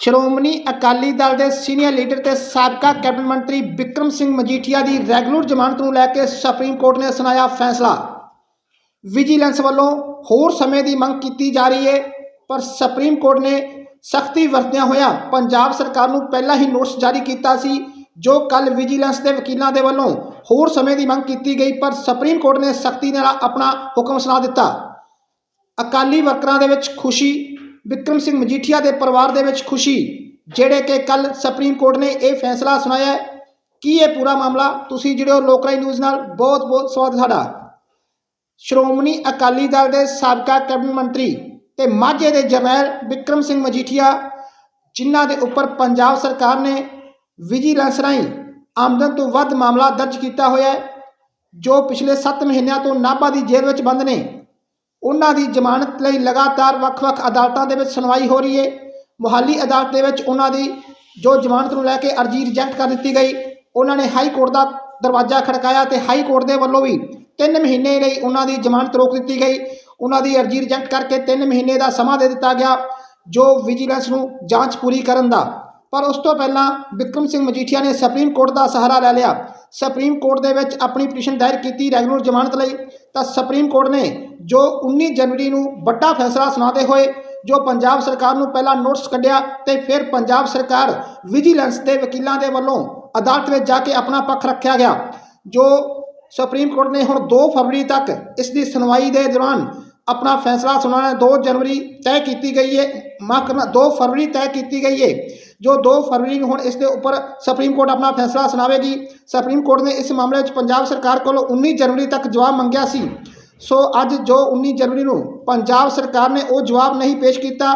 ਸ਼੍ਰੋਮਣੀ ਅਕਾਲੀ ਦਲ ਦੇ senior leader ਤੇ ਸਾਬਕਾ ਕੈਬਨਿਟ ਮੰਤਰੀ ਵਿਕਰਮ ਸਿੰਘ ਮਜੀਠੀਆ ਦੀ ਰੈਗੂਲਰ ਜ਼ਮਾਨਤ ਨੂੰ ਲੈ ਕੇ ਸੁਪਰੀਮ ਕੋਰਟ ਨੇ ਸੁਣਾਇਆ ਫੈਸਲਾ। ਵਿਜੀਲੈਂਸ ਵੱਲੋਂ ਹੋਰ ਸਮੇਂ ਦੀ ਮੰਗ ਕੀਤੀ ਜਾ ਰਹੀ ਹੈ ਪਰ ਸੁਪਰੀਮ ਕੋਰਟ ਨੇ ਸਖਤੀ ਵਰਤਿਆ ਹੋਇਆ ਪੰਜਾਬ ਸਰਕਾਰ ਨੂੰ ਪਹਿਲਾਂ ਹੀ ਨੋਟਿਸ ਜਾਰੀ ਕੀਤਾ ਸੀ, ਜੋ ਕੱਲ ਵਿਜੀਲੈਂਸ ਦੇ ਵਕੀਲਾਂ ਦੇ ਵੱਲੋਂ ਹੋਰ ਸਮੇਂ ਦੀ ਮੰਗ ਕੀਤੀ ਗਈ, ਪਰ ਸੁਪਰੀਮ ਕੋਰਟ ਨੇ ਸਖਤੀ ਨਾਲ ਆਪਣਾ ਹੁਕਮ ਸੁਣਾ ਦਿੱਤਾ। ਅਕਾਲੀ ਵਰਕਰਾਂ ਦੇ ਵਿੱਚ ਖੁਸ਼ੀ ਵਿਕਰਮ ਸਿੰਘ ਮਜੀਠੀਆ ਦੇ ਪਰਿਵਾਰ ਦੇ ਵਿੱਚ ਖੁਸ਼ੀ, ਜਿਹੜੇ ਕਿ ਕੱਲ ਸੁਪਰੀਮ ਕੋਰਟ ਨੇ ਇਹ ਫੈਸਲਾ ਸੁਣਾਇਆ ਕੀ ਇਹ ਪੂਰਾ ਮਾਮਲਾ? ਤੁਸੀਂ ਜਿਹੜੇ ਹੋ ਲੋਕਰਾਈ ਨਿਊਜ਼ ਨਾਲ। ਬਹੁਤ ਬਹੁਤ ਸਵਾਗਤ ਸਾਡਾ। ਸ਼੍ਰੋਮਣੀ ਅਕਾਲੀ ਦਲ ਦੇ ਸਾਬਕਾ ਕੈਬਨਿਟ ਮੰਤਰੀ ਤੇ ਮਾਝੇ ਦੇ ਜਰਨੈਲ ਵਿਕਰਮ ਸਿੰਘ ਮਜੀਠੀਆ, ਜਿਨ੍ਹਾਂ ਦੇ ਉੱਪਰ ਪੰਜਾਬ ਸਰਕਾਰ ਨੇ ਵਿਜੀਲੈਂਸ ਰਾਹੀਂ ਆਮਦਨ ਤੋਂ ਵੱਧ ਮਾਮਲਾ ਦਰਜ ਕੀਤਾ ਹੋਇਆ ਜੋ ਪਿਛਲੇ 7 ਮਹੀਨਿਆਂ ਤੋਂ ਨਾਭਾ ਦੀ ਜੇਲ੍ਹ ਵਿੱਚ ਬੰਦ ਨੇ। ਉਹਨਾਂ ਦੀ ਜ਼ਮਾਨਤ ਲਈ ਲਗਾਤਾਰ ਵੱਖ-ਵੱਖ ਅਦਾਲਤਾਂ ਦੇ ਵਿੱਚ ਸੁਣਵਾਈ ਹੋ ਰਹੀ ਹੈ। ਮੁਹਾਲੀ ਅਦਾਲਤ ਦੇ ਵਿੱਚ ਉਹਨਾਂ ਦੀ ਜੋ ਜ਼ਮਾਨਤ ਨੂੰ ਲੈ ਕੇ ਅਰਜ਼ੀ ਰਿਜੈਕਟ ਕਰ ਦਿੱਤੀ ਗਈ, ਉਹਨਾਂ ਨੇ ਹਾਈ ਕੋਰਟ ਦਾ ਦਰਵਾਜ਼ਾ ਖੜਕਾਇਆ ਤੇ ਹਾਈ ਕੋਰਟ ਦੇ ਵੱਲੋਂ ਵੀ 3 ਮਹੀਨੇ ਲਈ ਉਹਨਾਂ ਦੀ ਜ਼ਮਾਨਤ ਰੋਕ ਦਿੱਤੀ ਗਈ। ਉਹਨਾਂ ਦੀ ਅਰਜ਼ੀ ਰਿਜੈਕਟ ਕਰਕੇ 3 ਮਹੀਨੇ ਦਾ ਸਮਾਂ ਦੇ ਦਿੱਤਾ ਗਿਆ, ਜੋ ਵਿਜੀਲੈਂਸ ਨੂੰ ਜਾਂਚ ਪੂਰੀ ਕਰਨ ਦਾ। ਪਰ ਉਸ ਤੋਂ ਪਹਿਲਾਂ ਵਿਕਰਮ ਸਿੰਘ ਮਜੀਠੀਆ ਨੇ ਸੁਪਰੀਮ ਕੋਰਟ ਦਾ ਸਹਾਰਾ ਲੈ ਲਿਆ। ਸੁਪਰੀਮ ਕੋਰਟ ਦੇ ਵਿੱਚ ਆਪਣੀ ਪਟੀਸ਼ਨ ਦਾਇਰ ਕੀਤੀ ਰੈਗੂਲਰ ਜ਼ਮਾਨਤ ਲਈ, ਤਾਂ ਸੁਪਰੀਮ ਕੋਰਟ ਨੇ ਜੋ 19 ਜਨਵਰੀ ਨੂੰ ਵੱਡਾ ਫੈਸਲਾ ਸੁਣਾਉਂਦੇ ਹੋਏ, ਜੋ ਪੰਜਾਬ ਸਰਕਾਰ ਨੂੰ ਪਹਿਲਾਂ ਨੋਟਿਸ ਕੱਢਿਆ ਤੇ ਫਿਰ ਪੰਜਾਬ ਸਰਕਾਰ ਵਿਜੀਲੈਂਸ ਦੇ ਵਕੀਲਾਂ ਦੇ ਵੱਲੋਂ ਅਦਾਲਤ ਵਿੱਚ ਜਾ ਕੇ ਆਪਣਾ ਪੱਖ ਰੱਖਿਆ ਗਿਆ, ਜੋ ਸੁਪਰੀਮ ਕੋਰਟ ਨੇ ਹੁਣ 2 ਫਰਵਰੀ ਤੱਕ ਇਸ ਦੀ ਸੁਣਵਾਈ ਦੇ ਦੌਰਾਨ ਆਪਣਾ ਫੈਸਲਾ ਸੁਣਾਉਣਾ 2 ਜਨਵਰੀ ਤੈਅ ਕੀਤੀ ਗਈ ਹੈ ਮਾਫ ਕਰਨਾ 2 ਫਰਵਰੀ ਤੈਅ ਕੀਤੀ ਗਈ ਹੈ ਜੋ 2 ਫਰਵਰੀ ਨੂੰ ਹੁਣ ਇਸ ਦੇ ਉੱਪਰ ਸੁਪਰੀਮ ਕੋਰਟ ਆਪਣਾ ਫੈਸਲਾ ਸੁਣਾਵੇਗੀ। ਸੁਪਰੀਮ ਕੋਰਟ ਨੇ ਇਸ ਮਾਮਲੇ ਵਿੱਚ ਪੰਜਾਬ ਸਰਕਾਰ ਕੋਲੋਂ 19 ਜਨਵਰੀ ਤੱਕ ਜਵਾਬ ਮੰਗਿਆ ਸੀ। ਸੋ ਅੱਜ ਜੋ 19 ਜਨਵਰੀ ਨੂੰ ਪੰਜਾਬ ਸਰਕਾਰ ਨੇ ਉਹ ਜਵਾਬ ਨਹੀਂ ਪੇਸ਼ ਕੀਤਾ,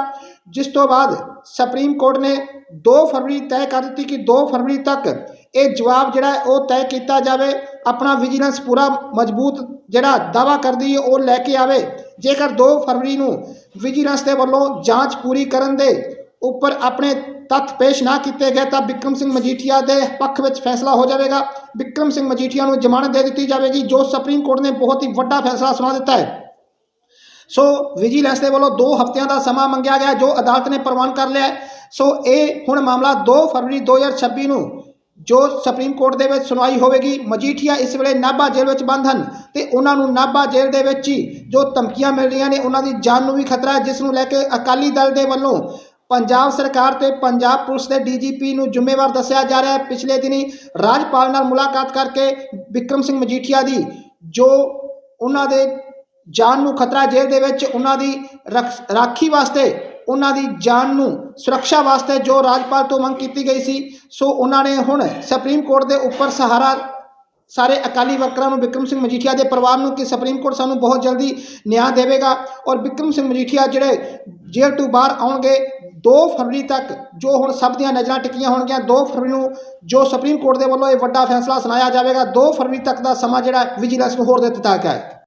ਜਿਸ ਤੋਂ ਬਾਅਦ ਸੁਪਰੀਮ ਕੋਰਟ ਨੇ 2 ਫਰਵਰੀ ਤੈਅ ਕਰ ਦਿੱਤੀ ਕਿ 2 ਫਰਵਰੀ ਤੱਕ ਇਹ ਜਵਾਬ ਜਿਹੜਾ ਉਹ ਤੈਅ ਕੀਤਾ ਜਾਵੇ। ਆਪਣਾ ਵਿਜੀਲੈਂਸ ਪੂਰਾ ਮਜ਼ਬੂਤ ਜਿਹੜਾ ਦਾਵਾ ਕਰਦੀ ਹੈ ਉਹ ਲੈ ਕੇ ਆਵੇ। ਜੇਕਰ 2 ਫਰਵਰੀ ਨੂੰ ਵਿਜੀਲੈਂਸ ਦੇ ਵੱਲੋਂ ਜਾਂਚ ਪੂਰੀ ਕਰਨ ਦੇ ਉੱਪਰ ਆਪਣੇ ਤੱਥ ਪੇਸ਼ ਨਾ ਕੀਤੇ ਗਏ ਤਾਂ ਵਿਕਰਮ ਸਿੰਘ ਮਜੀਠੀਆ ਦੇ ਪੱਖ ਵਿੱਚ ਫੈਸਲਾ ਹੋ ਜਾਵੇਗਾ। ਵਿਕਰਮ ਸਿੰਘ ਮਜੀਠੀਆ ਨੂੰ ਜ਼ਮਾਨਤ ਦੇ ਦਿੱਤੀ ਜਾਵੇਗੀ, ਜੋ ਸੁਪਰੀਮ ਕੋਰਟ ਨੇ ਬਹੁਤ ਹੀ ਵੱਡਾ ਫੈਸਲਾ ਸੁਣਾ ਦਿੱਤਾ ਹੈ। ਸੋ ਵਿਜੀਲੈਂਸ ਦੇ ਵੱਲੋਂ 2 ਹਫ਼ਤਿਆਂ ਦਾ ਸਮਾਂ ਮੰਗਿਆ ਗਿਆ, ਜੋ ਅਦਾਲਤ ਨੇ ਪ੍ਰਵਾਨ ਕਰ ਲਿਆ ਸੋ ਇਹ ਹੁਣ ਮਾਮਲਾ 2 ਫਰਵਰੀ 2026 ਨੂੰ, ਜੋ ਸੁਪਰੀਮ ਕੋਰਟ ਦੇ ਵਿੱਚ ਸੁਣਵਾਈ ਹੋਵੇਗੀ। ਮਜੀਠੀਆ ਇਸ ਵੇਲੇ ਨਾਭਾ ਜੇਲ੍ਹ ਵਿੱਚ ਬੰਦ ਹਨ ਤੇ ਉਹਨਾਂ ਨੂੰ ਨਾਭਾ ਜੇਲ੍ਹ ਦੇ ਵਿੱਚ ਹੀ ਜੋ ਧਮਕੀਆਂ ਮਿਲ ਰਹੀਆਂ ਨੇ, ਉਹਨਾਂ ਦੀ ਜਾਨ ਨੂੰ ਵੀ ਖਤਰਾ ਹੈ, ਜਿਸ ਨੂੰ ਲੈ ਕੇ ਅਕਾਲੀ ਦਲ ਦੇ ਵੱਲੋਂ ਪੰਜਾਬ ਸਰਕਾਰ ਤੇ ਪੰਜਾਬ ਪੁਲਿਸ ਦੇ ਡੀਜੀਪੀ ਨੂੰ ਜ਼ਿੰਮੇਵਾਰ ਦੱਸਿਆ ਜਾ ਰਿਹਾ ਹੈ। ਪਿਛਲੇ ਦਿਨੀ ਰਾਜਪਾਲ ਨਾਲ ਮੁਲਾਕਾਤ ਕਰਕੇ ਵਿਕਰਮ ਸਿੰਘ ਮਜੀਠੀਆ ਦੀ, ਜੋ ਉਹਨਾਂ ਦੇ ਜਾਨ ਨੂੰ ਖਤਰਾ ਜੇਲ੍ਹ ਦੇ ਵਿੱਚ, ਉਹਨਾਂ ਦੀ ਰਖ- ਰਾਖੀ ਵਾਸਤੇ, ਉਹਨਾਂ ਦੀ ਜਾਨ ਨੂੰ ਸੁਰੱਖਿਆ ਵਾਸਤੇ ਜੋ ਰਾਜਪਾਲ ਤੋਂ ਮੰਗ ਕੀਤੀ ਗਈ ਸੀ, ਸੋ ਉਹਨਾਂ ਨੇ ਹੁਣ ਸੁਪਰੀਮ ਕੋਰਟ ਦੇ ਉੱਪਰ ਸਹਾਰਾ, ਸਾਰੇ ਅਕਾਲੀ ਵਰਕਰਾਂ ਨੂੰ ਵਿਕਰਮ ਸਿੰਘ ਮਜੀਠੀਆ ਦੇ ਪਰਿਵਾਰ ਨੂੰ ਕਿ ਸੁਪਰੀਮ ਕੋਰਟ ਸਾਨੂੰ ਬਹੁਤ ਜਲਦੀ ਨਿਆਂ ਦੇਵੇਗਾ। ਔਰ ਵਿਕਰਮ ਸਿੰਘ ਮਜੀਠੀਆ ਜਿਹੜੇ ਜੇਲ੍ਹ ਤੋਂ ਬਾਹਰ ਆਉਣਗੇ 2 ਫਰਵਰੀ ਤੱਕ ਜੋ ਹੁਣ ਸਭ ਦੀਆਂ ਨਜ਼ਰਾਂ ਟਿਕੀਆਂ ਹੋਣਗੀਆਂ 2 ਫਰਵਰੀ ਨੂੰ ਜੋ ਸੁਪਰੀਮ ਕੋਰਟ ਦੇ ਵੱਲੋਂ ਇਹ ਵੱਡਾ ਫੈਸਲਾ ਸੁਣਾਇਆ ਜਾਵੇਗਾ 2 ਫਰਵਰੀ ਤੱਕ ਦਾ ਸਮਾਂ ਜਿਹੜਾ ਵਿਜੀਲੈਂਸ ਨੂੰ ਹੋਰ ਦੇ ਦਿੱਤਾ ਗਿਆ ਹੈ।